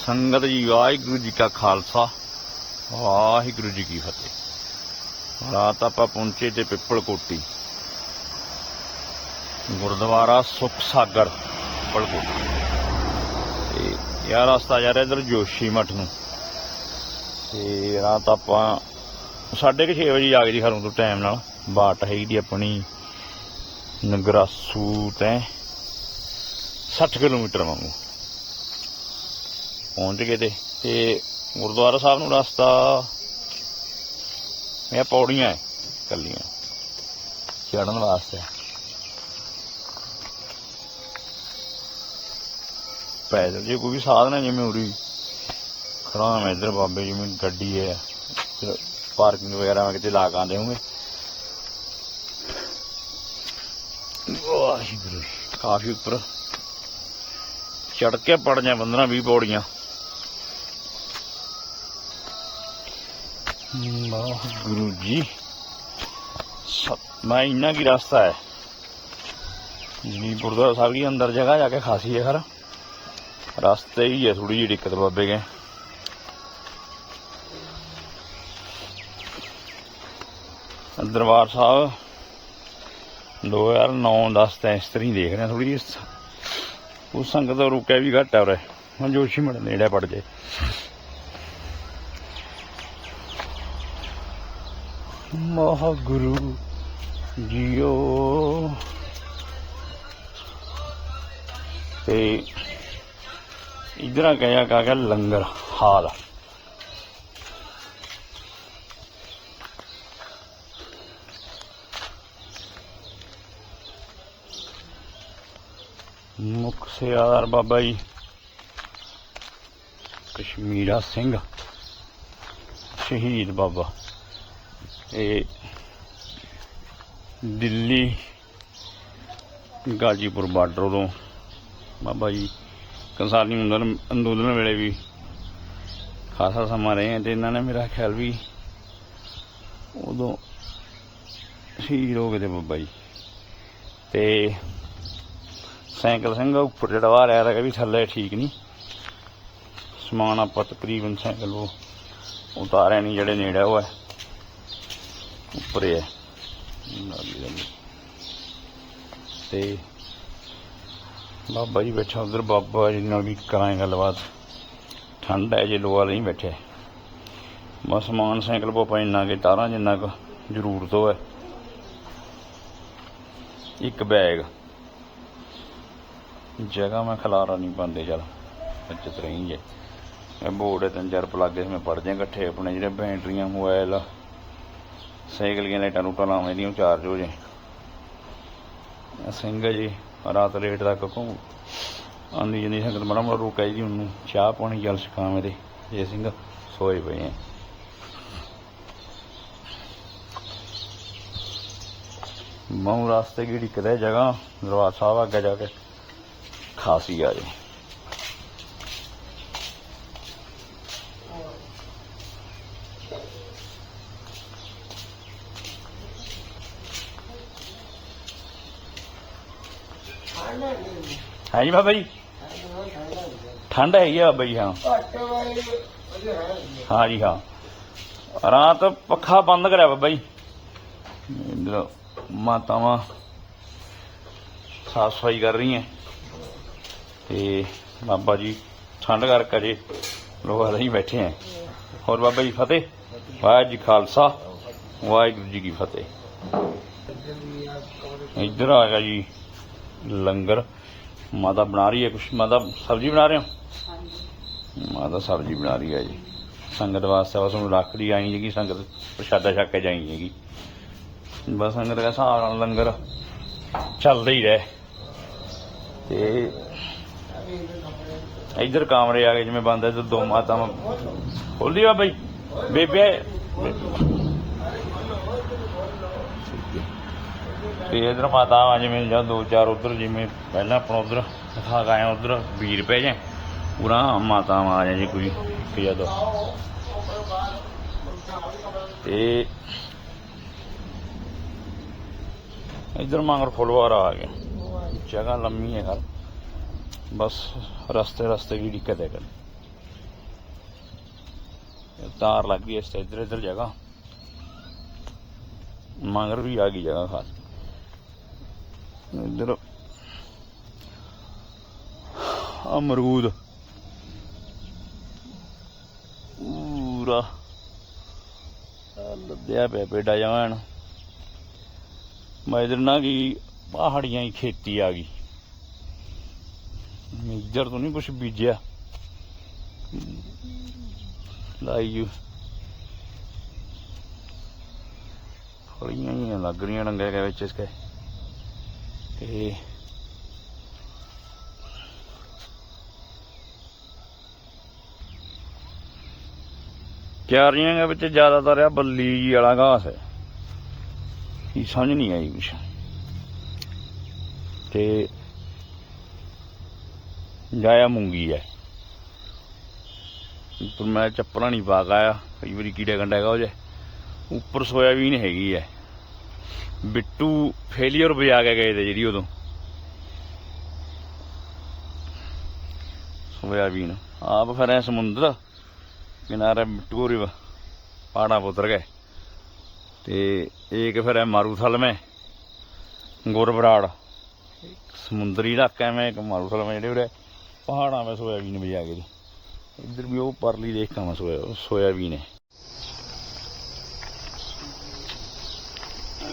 ਸੰਗਤ ਜੀ, ਵਾਹਿਗੁਰੂ ਜੀ ਕਾ ਖਾਲਸਾ, ਵਾਹਿਗੁਰੂ ਜੀ ਕੀ ਫਤਿਹ। ਰਾਤ ਆਪਾਂ ਪਹੁੰਚੇ ਤੇ ਪਿੱਪਲ ਕੋਟੀ ਗੁਰਦੁਆਰਾ ਸੁਖ ਸਾਗਰ ਪਿੱਪਲ ਕੋਟੀ ਤੇ ਯਾਰ ਰਸਤਾ ਜਾ ਰਿਹਾ ਇਧਰ ਜੋਸ਼ੀ ਮਠ ਨੂੰ। ਤੇ ਰਾਤ ਆਪਾਂ 6:30 ਵਜੇ ਆ ਗਏ ਜੀ ਘਰੋਂ ਤੋਂ ਟਾਈਮ ਨਾਲ। ਬਾਟ ਹੈਗੀ ਦੀ ਆਪਣੀ, ਨਗਰਾਸੂ ਤੇ 60 ਕਿਲੋਮੀਟਰ ਵਾਂਗੂ। ਪਹੁੰਚ ਗਏ ਤੇ ਤੇ ਗੁਰਦੁਆਰਾ ਸਾਹਿਬ ਨੂੰ ਰਸਤਾ ਇਹ ਪੌੜੀਆਂ ਹੈ ਕੱਲੀਆਂ ਚੜਨ ਵਾਸਤੇ। ਪੈਦਲ ਜੇ ਕੋਈ ਵੀ ਸਾਧਨ ਹੈ ਜਿਵੇਂ ਉਰੀ ਖੜਾ ਮੈਂ ਇੱਧਰ ਬਾਬੇ, ਜਿਵੇਂ ਗੱਡੀ ਹੈ ਪਾਰਕਿੰਗ ਵਗੈਰਾ ਮੈਂ ਕਿਤੇ ਲਾ ਕੇ ਆਂਦੇ ਹੋਗੇ ਵਾਹਿਗੁਰੂ ਕਾਫੀ ਉੱਪਰ। ਚੜ ਕੇ ਪੜ ਜਾ 15 20 ਪੌੜੀਆਂ। ਵਾਹਿਗੁਰੂ ਜੀ ਸਤਮਾ ਇੰਨਾ ਕੀ ਰਸਤਾ ਹੈ ਜੀ ਗੁਰਦੁਆਰਾ ਸਾਹਿਬ ਦੀ ਅੰਦਰ ਜਗ੍ਹਾ ਜਾ ਕੇ ਖਾਸੀ ਹੈ ਖਰ ਰਸਤੇ ਹੀ ਹੈ ਥੋੜੀ ਜਿਹੀ ਦਿੱਕਤ ਬਾਬੇ ਗਏ ਦਰਬਾਰ ਸਾਹਿਬ 2009 10 ਤਾਂ ਇਸ ਤਰ੍ਹਾਂ ਹੀ ਦੇਖ ਰਹੇ ਥੋੜੀ ਜਿਹੀ ਉਹ ਸੰਗਤ ਦਾ ਰੁਕਿਆ ਵੀ ਘੱਟ ਆ ਉਰੇ ਹੁਣ ਜੋਸ਼ੀ ਮੜ ਨੇੜੇ ਪੜ ਜੇ ਮਹਾਗੁਰੂ ਜੀਓ। ਤੇ ਇਧਰ ਆ ਗਿਆ ਕਾ ਲੰਗਰ, ਹਾਲ। ਮੁਖ ਸਿਆਰ ਬਾਬਾ ਜੀ, ਕਸ਼ਮੀਰਾ ਸਿੰਘ, ਸ਼ਹੀਦ ਬਾਬਾ। ਇਹ ਦਿੱਲੀ ਗਾਜੀਪੁਰ ਬਾਰਡਰ ਤੋਂ ਬਾਬਾ ਜੀ ਕੰਸਾਲੀ ਅੰਦੋਲਨ ਅੰਦੋਲਨ ਵੇਲੇ ਵੀ ਖਾਸਾ ਸਮਾਂ ਰਹੇ ਆ ਤੇ ਇਹਨਾਂ ਨੇ ਮੇਰਾ ਖਿਆਲ ਵੀ ਉਦੋਂ ਸ਼ਹੀਦ ਹੋ ਗਏ ਤੇ ਬਾਬਾ ਜੀ। ਤੇ ਸਾਈਕਲ ਸਿੰਘ ਉੱਪਰ ਜਿਹੜਾ ਚੜਵਾ ਰਿਹਾ ਤਾਂ ਵੀ ਥੱਲੇ ਠੀਕ ਨਹੀਂ। ਸਮਾਨ ਆਪਾਂ ਤਕਰੀਬਨ ਸਾਈਕਲ ਉਹ ਉਤਾਰਿਆ ਨਹੀਂ, ਜਿਹੜੇ ਨੇੜੇ ਉਹ ਹੈ। ਉੱਪਰ ਹੈ ਨਾਲੀ ਤੇ ਬਾਬਾ ਜੀ ਬੈਠਾ ਉਧਰ, ਬਾਬਾ ਜੀ ਨਾਲ ਵੀ ਕਰਾਂ ਗੱਲਬਾਤ। ਠੰਡ ਹੈ ਜੇ ਲੋਹਾ ਨਹੀਂ ਬੈਠੇ ਬਸ ਸਮਾਨ ਸਾਈਕਲ ਪਾ ਇੰਨਾ ਕਿ, ਤਾਰਾਂ ਜਿੰਨਾ ਕੁ, ਜ਼ਰੂਰਤ ਹੋਵੇ। ਇੱਕ ਬੈਗ। ਜਗ੍ਹਾ ਮੈਂ ਖਲਾਰਾ ਨਹੀਂ ਪਾਉਂਦੇ, ਚੱਲ। ਬੱਚਤ ਰਹੀ ਜੇ। ਇਹ ਬੋਰਡ ਤਿੰਨ ਚਾਰ ਪਲੱਗ ਇਸ ਮੈਂ ਪੜ ਜਾਂ ਇਕੱਠੇ, ਆਪਣੇ ਜਿਹੜੇ ਬੈਟਰੀਆਂ ਮੋਬਾਈਲ ਸਾਈਕਲ ਦੀਆਂ ਲਾਈਟਾਂ ਰੂਟਾਂ ਲਾਵੇਂ ਦੀਆਂ ਚਾਰਜ ਹੋ ਜੇ। ਸਿੰਘ ਜੀ, ਰਾਤ ਲੇਟ ਤੱਕ ਘੁੰਮ। ਆਂਦੀ ਜਾਂਦੀ ਸੰਗਤ ਮੜਾ ਮੜਾ ਰੁਕਿਆ ਜੀ ਉਹਨੂੰ, ਚਾਹ ਪਾਣੀ ਜਲ ਛਕਾਵੇਂ ਤੇ ਇਹ ਸਿੰਘ ਸੋਏ ਪਏ ਆ। ਮੂੰ ਰਾਸਤੇ ਕੀ ਢਿੱਕਦਾ ਜਗ੍ਹਾ, ਦਰਬਾਰ ਸਾਹਿਬ ਅੱਗੇ ਜਾ ਕੇ ਖਾਸੀ ਆ ਜੀ। ਹੈ ਜੀ ਬਾਬਾ ਜੀ? ਠੰਡ ਹੈਗੀ ਆ ਬਾਬਾ ਜੀ, ਹਾਂ। ਹਾਂ ਜੀ, ਹਾਂ। ਰਾਤ ਪੱਖਾ ਬੰਦ ਕਰਿਆ ਬਾਬਾ ਜੀ। ਇੱਧਰ ਮਾਤਾਵਾਂ ਸਾਫ਼ ਸਫ਼ਾਈ ਕਰ ਰਹੀਆਂ। ਤੇ ਬਾਬਾ ਜੀ ਠੰਡ ਕਰਕੇ ਜੇ ਲੋਕ ਰਹੀ ਬੈਠੇ ਆ ਹੋਰ ਬਾਬਾ ਜੀ ਫਤਿਹ। ਵਾਹਿਗੁਰੂ ਜੀ ਖਾਲਸਾ, ਵਾਹਿਗੁਰੂ ਜੀ ਕੀ ਫਤਿਹ। ਇੱਧਰ ਆ ਗਿਆ ਜੀ ਲੰਗਰ। ਮਾਤਾ ਬਣਾ ਰਹੀ ਹੈ ਕੁਛ? ਮਾਤਾ ਸਬਜ਼ੀ ਬਣਾ ਰਹੇ ਹੋ? ਮਾਤਾ ਸਬਜ਼ੀ ਬਣਾ ਰਹੀ ਹੈ ਜੀ। ਸੰਗਤ ਵਾਸਤੇ ਬਸ ਹੁਣ ਰੱਖੜੀ ਆਈ ਜੀਗੀ ਸੰਗਤ ਪ੍ਰਸ਼ਾਦਾ ਛਕ ਕੇ ਜਾਈ ਜੀਗੀ ਬਸ ਸੰਗਤ ਦਾ ਹਿਸਾਬ ਨਾਲ ਲੰਗਰ ਚੱਲਦਾ ਹੀ ਰਹੇ। ਤੇ ਇੱਧਰ ਕਮਰੇ ਆ ਗਏ ਜਿਵੇਂ ਬੰਦ ਹੈ ਤੇ ਦੋ ਮਾਤਾਵਾਂ ਖੋਲੀ ਆ ਬਈ। ਬੇਬੇ ਤੇ ਇਧਰ ਮਾਤਾ ਆ ਜਿਵੇਂ ਜਾਂ ਦੋ ਚਾਰ ਉਧਰ ਜਿਵੇਂ ਪਹਿਲਾਂ ਆਪਣਾ ਉਧਰ ਦਿਖਾ ਗਏ ਉਧਰ ਵੀਰ ਪੈ ਜੇ। ਪੂਰਾ ਮਾਤਾ ਆ ਜਾ ਜੀ ਕੋਈ ਇੱਕ ਜਾਂ ਦੋ। ਤੇ ਇਧਰ ਮੰਗਰ ਫੁੱਲਵਾਰਾ ਆ ਗਿਆ। ਜਗ੍ਹਾ ਲੰਮੀ ਹੈ ਘਰ। ਬਸ ਰਸਤੇ ਰਸਤੇ ਦੀ ਦਿੱਕਤ ਹੈ ਕਰ ਤਾਰ ਲੱਗ ਗਈ ਇਸ ਤੇ ਇੱਧਰ ਇੱਧਰ ਜਗ੍ਹਾ। ਮਗਰ ਵੀ ਆ ਗਈ ਜਗ੍ਹਾ ਖਾਸ। ਇਧਰ। ਅਮਰੂਦ। ਪੂਰਾ। ਆਹ ਲੱਦਿਆ ਪਿਆ ਪੇਡਾ ਜਵਾਨ ਮੈਂ ਇਧਰ ਨਾ ਕੀ ਪਹਾੜੀਆਂ ਹੀ ਖੇਤੀ ਆ ਗਈ। ਮੇਜਰ ਤੋਂ ਨਹੀਂ ਕੁਛ ਬੀਜਿਆ। ਲਾਈ ਯੂ ਫਲੀਆਂ ਹੀ ਲੱਗ ਰਹੀਆਂ ਡੰਗੇ ਦੇ ਵਿੱਚ ਇਸਕੇ ਤੇ ਕਿਆਰੀਆਂ ਦੇ ਵਿੱਚ ਜ਼ਿਆਦਾਤਰ ਆ ਬੱਲੀ ਜੀ ਵਾਲਾ ਘਾਸ ਹੈ। ਇਹ ਸਮਝ ਨਹੀਂ ਆਈ ਕੁਛ। ਤੇ ਜਾਇਆ ਮੂੰਗੀ ਹੈ। ਉੱਪਰ ਮੈਂ ਚੱਪਲਾਂ ਨਹੀਂ ਪਾ ਗਿਆ ਕਈ ਵਾਰੀ ਕੀੜਾ ਗੰਡਾ ਹੈਗਾ ਉਹ ਜੇ ਉੱਪਰ ਸੋਇਆਬੀਨ ਹੈਗੀ ਹੈ। ਬਿੱਟੂ ਫੇਲੀਅਰ ਵਜਾ ਕੇ ਗਏ ਤੇ ਜਿਹੜੀ ਉਦੋਂ। ਸੋਇਆਬੀਨ ਆਪ ਖਰੇ ਸਮੁੰਦਰ, ਕਿਨਾਰੇ ਬਿੱਟੂ ਰਿਵ ਪਾਣਾ ਪੁੱਤਰ ਗਏ। ਤੇ ਕਿ ਫਿਰ ਹੈ ਮਾਰੂਥਲ ਮੈਂ ਗੁਰਬਰਾੜ। ਸਮੁੰਦਰੀ ਇਲਾਕਾ ਮੈਂ ਇੱਕ ਮਾਰੂਥਲ ਮੈਂ ਜਿਹੜੇ ਉਰੇ ਪਹਾੜਾਂ ਵਿੱਚ ਸੋਇਆਬੀਨ ਵਜਾ ਕੇ ਇੱਧਰ ਵੀ ਉਹ ਪਰਲੀ ਦੇਖਾਂ ਮੈਂ ਸੋਇਆ ਸੋਇਆਬੀਨ ਹੈ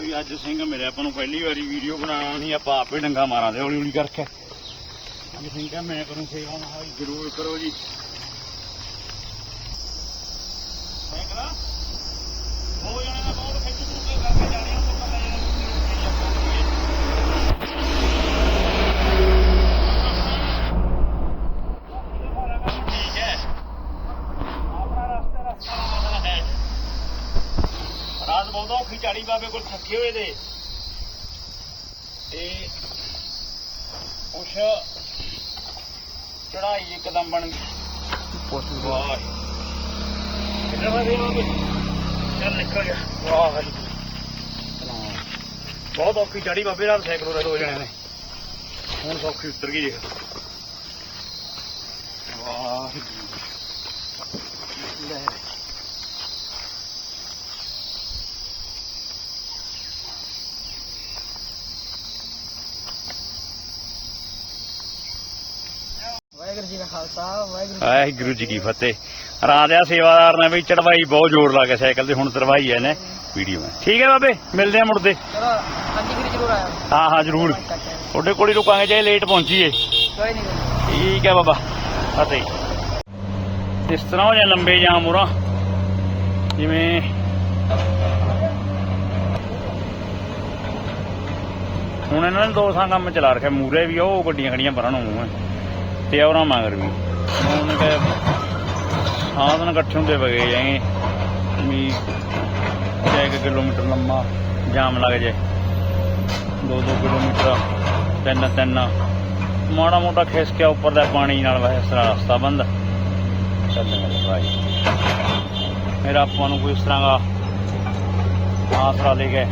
ਵੀ ਅੱਜ ਸਿੰਘ ਮੇਰੇ ਆਪਾਂ ਨੂੰ ਪਹਿਲੀ ਵਾਰੀ ਵੀਡੀਓ ਬਣਾਉਣਾ ਨਹੀਂ ਆਪਾਂ ਆਪੇ ਡੰਗਾ ਮਾਰਾਂਦੇ ਹੌਲੀ ਹੌਲੀ ਕਰਕੇ। ਅੱਜ ਸਿੰਘ ਮੈਂ ਕਰੂੰ ਸੇਵਾ ਮਹਾ ਜ਼ਰੂਰ ਕਰੋ ਜੀ ਮੈਂ ਕਰਾਂ ਹੋ ਜਾਣੇ ਦਾ ਬਹੁਤ ਖਿੱਚ ਤੂੰ ਕੇ ਕਰਕੇ ਜਾਣੇ ਆ ਤਾਂ ਪਤਾ ਠੀਕ ਹੈ ਆਪਣਾ ਰਸਤਾ ਰਸਤਾ ਮਸਲਾ ਹੈ ਰਾਤ ਬਹੁਤ ਔਖੀ ਥੱਕੇ ਹੋਏ ਦੇ। ਤੇ ਕੁਛ ਚੜਾਈ ਇੱਕਦਮ ਬਣ ਗਈ। ਵਾਹ ਕਿੰਨਾ ਵਾ ਬਾਬੇ? ਚੱਲ ਨਿਕਲ ਗਿਆ ਵਾਹ ਬਹੁਤ ਔਖੀ ਚੜੀ ਬਾਬੇ ਨਾਲ ਸਾਈਕਲ ਦੇ ਦੋ ਜਣਿਆਂ ਨੇ। ਹੁਣ ਸੌਖੀ ਉਤਰ ਗਈ ਦੇਖ। ਵਾਹ ਲੈ ਵਾਹਿਗੁਰੂ ਜੀ ਕਾ ਖਾਲਸਾ ਵਾਹਿਗੁਰੂ ਵਾਹਿਗੁਰੂ ਜੀ ਕੀ ਫਤਿਹ। ਰਾਧਿਆ ਸੇਵਾਦਾਰ ਨੇ ਵੀ ਚੜਵਾਈ ਬਹੁਤ ਜ਼ੋਰ ਲਾ ਕੇ ਸਾਈਕਲ ਤੇ ਹੁਣ ਤਰਵਾਈ ਹੈ ਨੇ ਵੀਡੀਓ ਮੈਂ ਠੀਕ ਹੈ ਬਾਬੇ ਮਿਲਦੇ ਆ ਮੁੜਦੇ ਚਲੋ ਹਾਂਜੀ ਵੀਰ ਜਰੂਰ ਆਇਆ ਹਾਂ ਹਾਂ ਜ਼ਰੂਰ। ਤੁਹਾਡੇ ਕੋਲ ਹੀ ਰੁਕਾਂਗੇ ਚਾਹੇ ਲੇਟ ਪਹੁੰਚੀਏ। ਕੋਈ ਨਹੀਂ ਕੋਈ ਠੀਕ ਹੈ ਬਾਬਾ ਫਤਿਹ। ਇਸ ਤਰ੍ਹਾਂ ਹੋ ਜਾ ਲੰਬੇ ਜਾਮ ਉਰਾ। ਜਿਵੇਂ ਹੁਣ ਇਹਨਾਂ ਨੇ ਦੋ ਥਾਂ ਕੰਮ ਚਲਾ ਰੱਖਿਆ ਮੂਰੇ ਵੀ ਉਹ ਗੱਡੀਆਂ ਖੜੀਆਂ ਪਰਾਂ ਨੂੰ। ਤੇ ਔਰਾਂ ਮਗਰ ਵੀ। ਹੁਣ ਕਿ ਸਾਧਨ ਇਕੱਠੇ ਹੁੰਦੇ ਵਗੇ ਜਾਏ ਵੀ ਛੇ ਕੁ ਕਿਲੋਮੀਟਰ ਲੰਮਾ ਜਾਮ ਲੱਗ ਜਾਏ ਦੋ ਦੋ ਕਿਲੋਮੀਟਰ, ਤਿੰਨ ਤਿੰਨ। ਮਾੜਾ ਮੋਟਾ ਖਿਸਕਿਆ ਉੱਪਰ ਦਾ ਪਾਣੀ ਨਾਲ ਵੈਸੇ ਸਾਰਾ ਰਸਤਾ ਬੰਦ। ਚੱਲਣ ਭਾਈ ਮੇਰਾ ਆਪਾਂ ਨੂੰ ਕੋਈ ਇਸ ਤਰ੍ਹਾਂ ਦਾ ਆਸਰਾ ਲੈ ਕੇ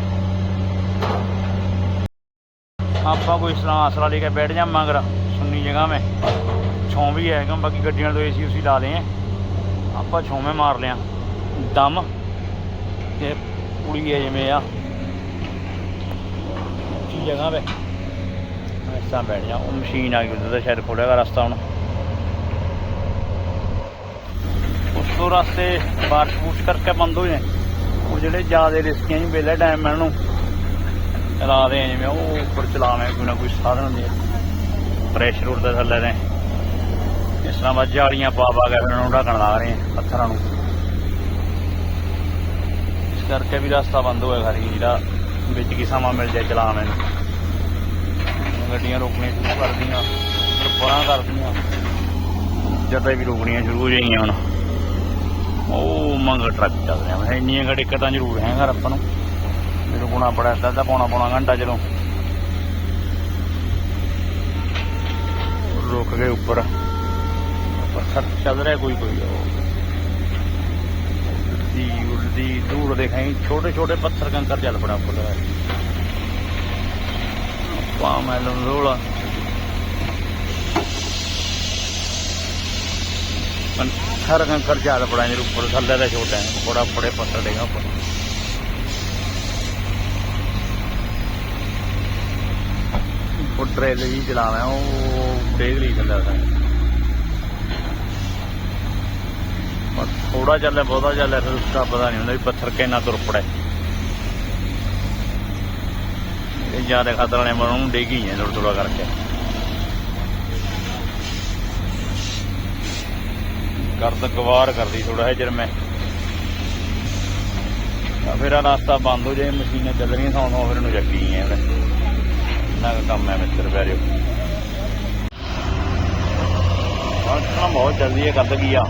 ਆਪਾਂ ਕੋਈ ਇਸ ਤਰ੍ਹਾਂ ਆਸਰਾ ਲੈ ਕੇ ਬੈਠ ਜਾ ਮਗਰ, ਸੁੰਨੀ ਜਗ੍ਹਾ ਮੈਂ। ਛੋਂ ਵੀ ਹੈਗਾ ਬਾਕੀ ਗੱਡੀਆਂ ਤੋਂ ਏਸੀ ਉਸੀ ਲਾ ਲਏ ਆ ਆਪਾਂ ਛੋਵੇਂ ਮਾਰ ਲਿਆ। ਦਮ ਤੇ ਕੁੜੀ ਹੈ ਜਿਵੇਂ ਆ। ਉੱਚੀ ਜਗ੍ਹਾ ਵੇ ਐਸਾ ਬੈਠ ਜਾ। ਉਹ ਮਸ਼ੀਨ ਆ ਗਈ ਉਧਰ ਦਾ ਸ਼ਾਇਦ ਖੋਲੇਗਾ ਰਸਤਾ ਹੁਣ। ਉਸ ਤੋਂ ਰਸਤੇ ਬਾਰਿਸ਼ ਬੂਸ਼ ਕਰਕੇ ਬੰਦ ਹੋ ਜਾਏ। ਉਹ ਜਿਹੜੇ ਜ਼ਿਆਦਾ ਰਿਸਕੀਆਂ ਜੀ ਵੇਲੇ ਟਾਈਮ ਇਹਨਾਂ ਨੂੰ ਚਲਾ ਦੇ ਜਿਵੇਂ ਉਹ ਉੱਪਰ ਚਲਾਵੇਂ ਕੋਈ ਨਾ ਕੋਈ ਸਾਧਨ ਦੇ ਪ੍ਰੈਸ਼ਰ ਉੱਡਦਾ ਥੱਲੇ ਨੇ ਇਸ ਤਰ੍ਹਾਂ ਬਾਅਦ ਜਾਲੀਆਂ ਪਾ ਪਾ ਕੇ ਫਿਰ ਉਹਨੂੰ ਢੱਕਣ ਲਾ ਰਹੇ ਆ ਪੱਥਰਾਂ ਨੂੰ। ਇਸ ਕਰਕੇ ਵੀ ਰਸਤਾ ਬੰਦ ਹੋਇਆ ਖਰੀ ਜਿਹੜਾ ਵਿੱਚ ਕੀ ਸਮਾਂ ਮਿਲ ਜਾਏ ਚਲਾ ਮੈਨੂੰ ਗੱਡੀਆਂ ਰੋਕਣੀਆਂ ਸ਼ੁਰੂ ਕਰਦੀਆਂ ਫਿਰ ਪਰਾਂ ਕਰਦੀਆਂ ਜਦ ਵੀ ਰੋਕਣੀਆਂ ਸ਼ੁਰੂ ਹੋ ਜਾਈਆਂ ਹੁਣ। ਉਹ ਮੰਗ ਟਰੱਕ ਚੱਲ ਰਿਹਾ ਮੈਂ ਇੰਨੀਆਂ ਗੱਡੀ ਤਾਂ ਜ਼ਰੂਰ ਹੈ ਘਰ ਆਪਾਂ ਨੂੰ। ਮੇਰੇ ਕੋਣਾ ਬੜਾ, ਅੱਧਾ ਪਾਉਣਾ ਪਾਉਣਾ ਘੰਟਾ ਚਲੋ। ਰੁਕ ਗਏ ਉੱਪਰ। ਪੱਥਰ ਚੱਲ ਰਿਹਾ, ਕੋਈ ਕੋਈ ਉਹ। ਉਲਦੀ ਉਲਦੀ ਦੂਰ ਦਿਖਾਈ ਛੋਟੇ ਛੋਟੇ ਪੱਥਰ ਕੰਕਰ ਚੱਲ ਪੜਾ ਉੱਪਰ ਪਾ ਮੈਲਨ ਰੋਲਾ। ਪੱਥਰ ਕੰਕਰ ਚੱਲ ਪੜਾ ਜਿਹੜੇ ਉੱਪਰ, ਥੱਲੇ ਦਾ ਛੋਟਾ ਹੈ, ਬੜਾ ਬੜੇ ਪੱਥਰ ਦੇਗਾ ਉੱਪਰ। ਉਹ ਟ੍ਰੇਲ ਵੀ ਚਲਾਵਾਂ, ਉਹ ਡੇਗ ਲਈ ਥੱਲੇ ਦਾ ਪਰ ਥੋੜਾ ਚੱਲੇ ਬਹੁਤਾ ਚੱਲੇ ਫਿਰ ਉਸਦਾ ਪਤਾ ਨਹੀਂ ਹੁੰਦਾ ਵੀ ਪੱਥਰ ਕਿੰਨਾ ਤੁਰਪੜਾ ਇਹ ਜ਼ਿਆਦਾ ਖਤਰਾ ਨੇ ਮਨ ਨੂੰ ਡੇਗੀ ਹੈ ਥੋੜਾ ਥੋੜਾ ਕਰਕੇ। ਕਰਦ ਗਵਾਰ ਕਰਦੀ ਥੋੜਾ ਜਿਹਾ ਜਰ ਮੈਂ। ਤਾਂ ਫਿਰ ਆ ਰਸਤਾ ਬੰਦ ਹੋ ਜਾਏ, ਮਸ਼ੀਨਾਂ ਚੱਲ ਰਹੀਆਂ ਸੌਂ ਸੌਂ ਫਿਰ ਇਹਨੂੰ ਜੱਗੀ ਹੈ ਇਹਦਾ ਇੰਨਾ ਕੁ ਕੰਮ ਹੈ ਮਿੱਤਰ ਪਿਆਰਿਓ। ਆਹ ਬਹੁਤ ਜਲਦੀ ਹੈ ਕੱਦ ਗਿਆ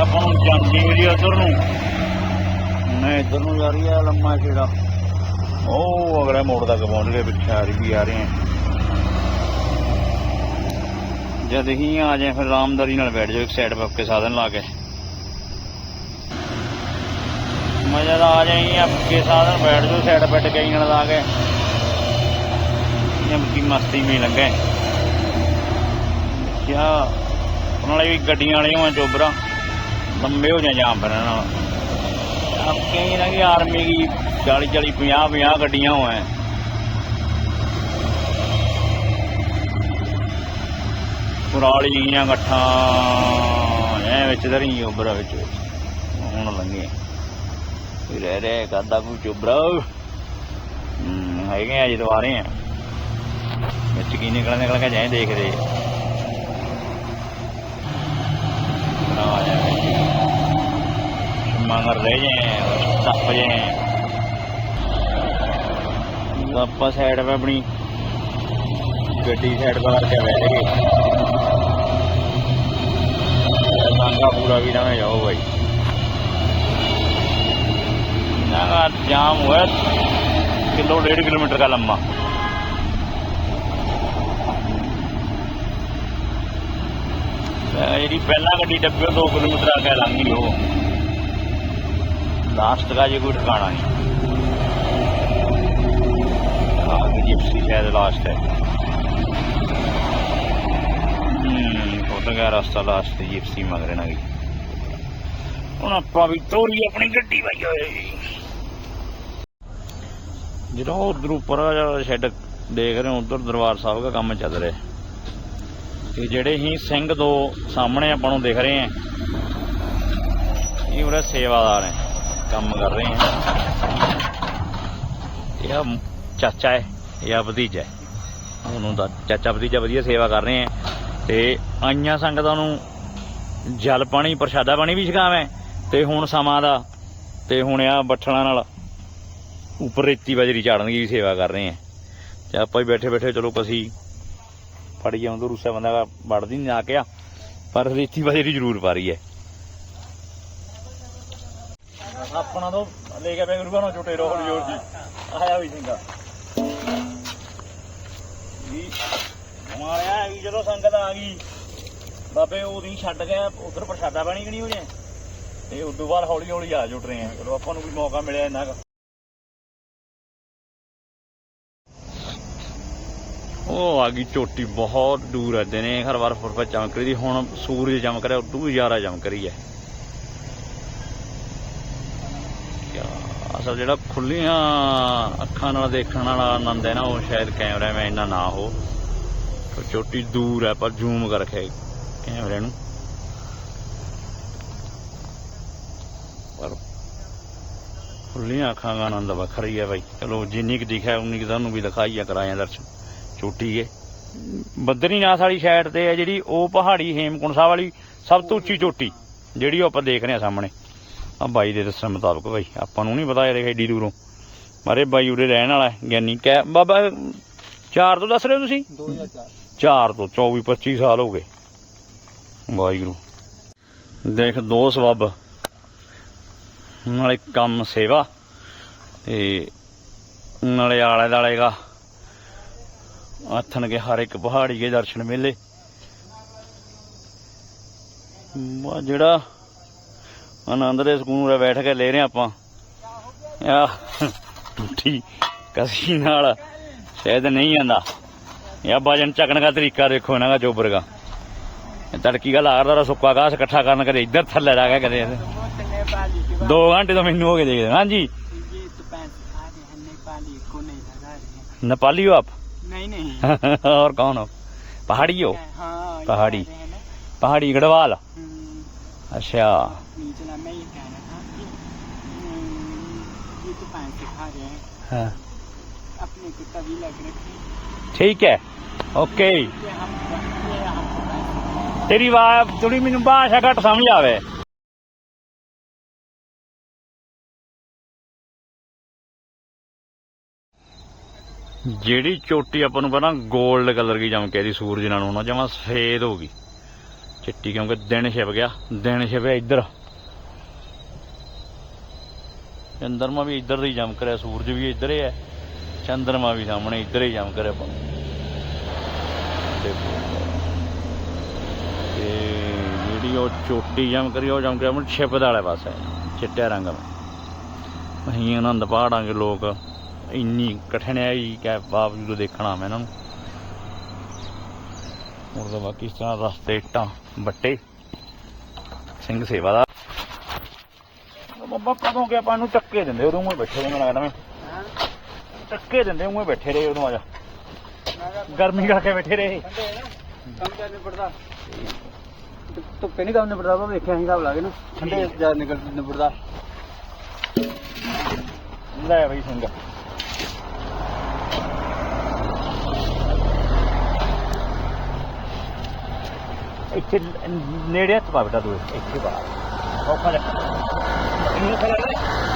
ਆਪਾਂ ਨੂੰ ਜਾਂਦੀ ਮੇਰੀ ਉਧਰ ਨੂੰ। ਮੈਂ ਇੱਧਰ ਨੂੰ ਜਾ ਰਹੀ ਹੈ ਲੰਮਾ ਛੇੜਾ ਉਹ ਅਗਲੇ ਮੋੜ ਤੱਕ ਪਹੁੰਚ ਗਏ ਪਿੱਛੇ ਆ ਰਹੀ ਵੀ ਆ ਰਹੇ ਹੈ। ਜਦ ਹੀ ਆ ਜਾਏ ਫਿਰ ਆਰਾਮਦਾਰੀ ਨਾਲ ਬੈਠ ਜਾਓ ਇੱਕ ਸਾਈਡ 'ਤੇ ਆਪਕੇ ਸਾਧਨ ਲਾ ਕੇ। ਮੈਂ ਜਦ ਆ ਜਾਈ ਆਪਕੇ ਸਾਧਨ ਬੈਠ ਜਾਓ ਸਾਈਡ ਬੈਠ ਕੇ ਨਾਲ ਲਾ ਕੇ। ਜਮ ਕੀ ਮਸਤੀ ਮੇ ਲੱਗੇ ਕਿਆ? ਉਹਨਾਂ ਵੀ ਗੱਡੀਆਂ ਵਾਲੇ ਹੋਂ ਚੋਬਰਾ। ਲੰਬੇ ਹੋ ਜਾ ਜਾਂ ਫਿਰ ਇਹਨਾਂ ਨਾਲ ਆਪਕੇ ਹੀ ਨਾ ਕਿ ਆਰਮੀ ਦੀ 40 40 50 50 ਗੱਡੀਆਂ ਹੋਏ ਪੁਰਾਲੀ ਜੀਆਂ ਗੱਠਾਂ ਐ ਵਿੱਚ ਦਰੀ ਉਬਰਾ ਵਿੱਚ ਹੁਣ ਲੰਗੇ ਰਹਿ ਰਹਿ ਕਰਦਾ ਕੋਈ ਚੁਬਰਾ ਹਮ ਹੈਗੇ ਆ ਜਦੋਂ ਆ ਆ ਵਿੱਚ ਕੀ ਨਿਕਲ ਨਿਕਲ ਕੇ ਜਾਏ ਦੇਖ ਰਹੇ ਆ ਜਾ ਮੰਗਰ ਰਹਿ ਜਾਏ ਟੱਪ ਜਾਏ ਆਪਾਂ ਸਾਈਡ 'ਤੇ ਆਪਣੀ ਗੱਡੀ ਸਾਈਡ ਪਰ ਕਰਕੇ ਬੈਠ ਗਏ ਸੰਗਾ ਪੂਰਾ ਵੀ ਨਾ ਜਾਓ ਭਾਈ ਨਾ ਜਾਮ ਹੋਇਆ किलो डेढ़ किलोमीटर का लंबा ਜਿਹੜੀ ਪਹਿਲਾਂ ਗੱਡੀ ਡੱਬੇ 2 ਕਿਲੋਮੀਟਰ ਆ ਕੇ ਲੰਘੀ ਉਹ लास्ट का ये कोई ठिकाना नहीं आगे जिप्सी शायद लास्ट है ਟੁੱਟ ਗਿਆ ਰਸਤਾ ਲਾਸਟ ਤੇ ਜਿਪਸੀ ਮਗਰੇ ਨਾ ਗਈ ਹੁਣ ਆਪਾਂ ਵੀ ਤੋਰੀ ਆਪਣੀ ਗੱਡੀ ਵਾਈ ਹੋਏ ਜਿਹੜਾ ਉਧਰ ਉੱਪਰ ਜਿਹੜਾ ਸ਼ੈੱਡ ਦੇਖ ਰਹੇ ਹੋ, ਉਧਰ ਦਰਬਾਰ ਸਾਹਿਬ ਦਾ ਕੰਮ ਚੱਲ ਰਿਹਾ। ਤੇ ਜਿਹੜੇ ਹੀ ਸਿੰਘ ਦੋ ਸਾਹਮਣੇ ਆਪਾਂ ਨੂੰ ਦਿਖ ਰਹੇ ਆ ਇਹ ਉਹਦਾ ਸੇਵਾਦਾਰ ਹੈ। ਕੰਮ ਕਰ ਰਹੇ ਹੈ। ਇਹ ਆ ਚਾਚਾ ਹੈ ਭਤੀਜਾ ਹੈ। ਉਹਨੂੰ ਦਾ ਚਾਚਾ ਭਤੀਜਾ ਵਧੀਆ ਸੇਵਾ ਕਰ ਰਹੇ ਹੈ। ਤੇ ਆਈਆਂ ਸੰਗਤਾਂ ਨੂੰ ਜਲ ਪਾਣੀ, ਪ੍ਰਸ਼ਾਦਾ ਪਾਣੀ ਵੀ ਛਕਾਵੇਂ। ਤੇ ਹੁਣ ਸਮਾਂ ਦਾ, ਤੇ ਹੁਣ ਆ ਬੱਠਲਾਂ ਨਾਲ ਉੱਪਰ ਰੇਤੀ ਬਜਰੀ ਚਾੜਨ ਦੀ ਵੀ ਸੇਵਾ ਕਰ ਰਹੇ ਆ ਤੇ ਆਪਾਂ ਹੀ ਬੈਠੇ ਬੈਠੇ, ਚਲੋ ਕਸੀ ਫੜੀ ਗਿਆ ਰੂਸਾ ਬੰਦਾ ਵੜਦੀ ਨਹੀਂ ਆ ਕੇ ਆ ਪਰ ਰੇਤੀ ਬਜਰੀ ਜ਼ਰੂਰ ਪਾ ਰਹੀ ਹੈ। ਆਪਣਾ ਤੋਂ ਲੈ ਕੇ ਬੈਗ ਰੂਬਾ ਛੋਟੇ ਰੋਹ ਜੋਰ ਜੀ। ਆਇਆ ਵੀ ਸਿੰਘਾ। ਜੀ ਮਾਰਿਆ ਵੀ ਜਦੋਂ ਸੰਗਤ ਆ ਗਈ, ਬਾਬੇ ਉਹਦੀ ਛੱਡ ਗਿਆ, ਉਧਰ ਪ੍ਰਸ਼ਾਦਾ ਪਾਣੀ ਕਿ ਨਹੀਂ ਹੋ ਜੇ ਤੇ ਉਦੋਂ ਬਾਅਦ ਹੌਲੀ ਹੌਲੀ ਆ ਜੁਟ ਰਹੇ ਆ। ਚਲੋ ਆਪਾਂ ਨੂੰ ਵੀ ਮੌਕਾ ਮਿਲਿਆ ਇੰਨਾ ਕੁ। ਉਹ ਆ ਗਈ ਚੋਟੀ ਬਹੁਤ ਦੂਰ ਹੈ ਦਿਨੇ ਹਰ ਵਾਰ ਫੁਰਫਾ ਚਮਕ ਰਹੀ ਸੀ ਹੁਣ ਸੂਰਜ ਚਮਕ ਰਿਹਾ ਉਦੋਂ ਵੀ ਜ਼ਿਆਦਾ ਚਮਕ ਰਹੀ ਹੈ ਕਿਆ ਅਸਲ ਜਿਹੜਾ ਖੁੱਲੀਆਂ ਅੱਖਾਂ ਨਾਲ ਦੇਖਣ ਵਾਲਾ ਆਨੰਦ ਹੈ ਨਾ, ਉਹ ਸ਼ਾਇਦ ਕੈਮਰੇ ਮੈਂ ਇੰਨਾ ਨਾ ਹੋ। ਚੋਟੀ ਦੂਰ ਹੈ, ਪਰ ਜ਼ੂਮ ਕਰ ਰੱਖਿਆ ਕੈਮਰੇ ਨੂੰ। ਪਰ ਖੁੱਲੀਆਂ ਅੱਖਾਂ ਦਾ ਆਨੰਦ ਵੱਖਰਾ ਹੀ ਹੈ ਬਾਈ। ਚਲੋ, ਜਿੰਨੀ ਕੁ ਦਿਖਿਆ, ਉਨੀ ਕੁ ਤੁਹਾਨੂੰ ਵੀ ਦਿਖਾਈਆ ਕਰਾਇਆ ਦਰਸ਼ਨ। ਚੋਟੀ ਹੈ। ਬਦਰੀਨਾਥ ਵਾਲੀ ਸਾਈਡ ਤੇ ਹੈ ਜਿਹੜੀ, ਉਹ ਪਹਾੜੀ ਹੇਮਕੁੰਡ ਸਾਹਿਬ ਵਾਲੀ ਸਭ ਤੋਂ ਉੱਚੀ ਚੋਟੀ, ਜਿਹੜੀ ਉਹ ਆਪਾਂ ਦੇਖ ਰਹੇ ਹਾਂ ਸਾਹਮਣੇ। ਆ ਬਾਈ ਦੇ ਦੱਸਣ ਮੁਤਾਬਕ ਬਾਈ ਆਪਾਂ ਨੂੰ ਨਹੀਂ ਪਤਾ ਇਹ ਏਡੀ ਦੂਰੋਂ। ਮਾਰੇ ਬਾਈ ਉਰੇ ਰਹਿਣ ਵਾਲਾ ਗਿਆਨੀ ਕਹਿ ਬਾਬਾ ਚਾਰ ਤੋਂ ਦੱਸ ਰਹੇ ਹੋ ਤੁਸੀਂ? 2004 ਚਾਰ। ਤੋਂ 24 25 ਸਾਲ ਹੋ ਗਏ। ਵਾਹਿਗੁਰੂ। ਦੇਖ ਦੋ ਸਬੱਬ ਨਾਲੇ ਕੰਮ ਸੇਵਾ ਤੇ ਨਾਲੇ ਆਲੇ ਦਾਲੇ ਦਾ ਆਥਣ ਕੇ ਹਰ ਇੱਕ ਪਹਾੜੀ ਦੇ ਦਰਸ਼ਨ ਮੇਲੇ। ਜਿਹੜਾ ਆਨੰਦ ਦੇ ਸਕੂਨ ਉਰੇ ਬੈਠ ਕੇ ਲੈ ਰਹੇ ਆਪਾਂ ਆ ਟੁੱਟੀ ਕਸੀ ਨਾਲ ਸ਼ਾਇਦ ਨਹੀਂ ਆਂਦਾ ਇਹ ਵਜਨ ਚੱਕਣ ਦਾ ਤਰੀਕਾ ਦੇਖੋ ਇਹਨਾਂ ਦਾ ਚੋਬਰ ਦਾ ਇਹ ਤੜਕੀ ਗੱਲ ਆਰਦਾ ਰਾ ਸੁੱਕਾ ਘਾਸ ਇਕੱਠਾ ਕਰਨ ਕਦੇ ਇੱਧਰ ਥੱਲੇ ਜਾ ਕੇ ਕਦੇ ਇੱਧਰ। नेपाली के ਦੋ ਘੰਟੇ ਤੋਂ ਮੈਨੂੰ ਹੋ ਗਏ ਦੇਖਦੇ ਹਾਂਜੀ ये तो पैंस खा रहे हैं नेपाली को नहीं लगा रहे हैं नेपाली हो आप नहीं नहीं और कौन हो पहाड़ी हो हाँ ये पहाड़ी। कह रहे हैं ना। पहाड़ी गढ़वाल हम्म, अच्छा ਠੀਕ ਹੈ ਓਕੇ ਤੇਰੀ ਆਵਾਜ਼ ਥੋੜੀ ਮੈਨੂੰ ਭਾਸ਼ਾ ਘੱਟ ਸਮਝ ਆਵੇ ਜਿਹੜੀ ਚੋਟੀ ਆਪਾਂ ਨੂੰ ਪਹਿਲਾਂ ਗੋਲਡ ਕਲਰ ਦੀ ਜਮ ਕੇ ਦੀ ਸੂਰਜ ਨਾਲ ਹੋਣਾ ਜਮਾ ਸਫੇਦ ਹੋ ਗਈ ਚਿੱਟੀ ਕਿਉਂਕਿ ਦਿਨ ਛਿਪ ਗਿਆ ਦਿਨ ਛਿਪਿਆ ਇੱਧਰ ਚੰਦਰਮਾ ਵੀ ਇੱਧਰ ਹੀ ਜਮ ਕਰਿਆ, ਸੂਰਜ ਵੀ ਇੱਧਰ ਹੀ ਹੈ ਚੰਦਰਮਾ ਵੀ ਸਾਹਮਣੇ ਇੱਧਰ ਹੀ ਜਮ ਕਰਿਆ ਆਪਾਂ। ਤੇ ਜਿਹੜੀ ਉਹ ਚੋਟੀ ਜਮ ਕਰੀ, ਉਹ ਜਮ ਕਰੀ ਆਪਣੀ ਛਿਪਦ ਵਾਲੇ ਪਾਸੇ, ਚਿੱਟੇ ਰੰਗ ਵਿੱਚ ਅਸੀਂ ਆਨੰਦ ਪਹਾੜਾਂਗੇ ਲੋਕ। ਇੰਨੀ ਕਠਿਨਾਈ ਕੇ ਬਾਵਜੂਦ ਦੇਖਣਾ ਮੈਂ ਇਹਨਾਂ ਨੂੰ। ਹੋਰ ਬਾਕੀ ਇਸ ਤਰ੍ਹਾਂ ਰਸਤੇ ਇੱਟਾਂ, ਬੱਟੇ, ਸਿੰਘ ਸੇਵਾ ਦਾ ਬੱਬਾ ਕਦੋਂ ਕਿ ਆਪਾਂ ਨੂੰ ਚੱਕੇ ਦਿੰਦੇ ਉਦੋਂ ਹੀ ਬੈਠੇ ਰਹੇ ਮੈਨੂੰ ਲੱਗਦਾ ਮੈਂ ਚੱਕੇ ਦਿੰਦੇ ਹੀ ਬੈਠੇ ਰਹੇ ਉਦੋਂ ਆ ਜਾ। ਗਰਮੀ ਕਰਕੇ ਬੈਠੇ ਰਹੇ। ਕੰਮ ਕਰਨੇ ਪੜਦਾ ਧੁੱਪੇ ਨਹੀਂ ਕਰਨੇ ਪੜਦਾ ਉਹ ਵੇਖਿਆ ਹਿਸਾਬ ਲਾ ਕੇ ਨਾ। ਠੰਡੇ ਜਾ ਨਿਕਲਣੇ ਪੜਦਾ ਲੈ ਬਈ ਸਿੰਘ ਇੱਥੇ ਨੇੜੇ ਹੱਥ ਪਾ ਬੇਟਾ ਤੂੰ ਇੱਥੇ ਬਾਹਰ ਔਖਾ ਲੱਗ ਇਹਨੂੰ ਖੜਾ ਲੈ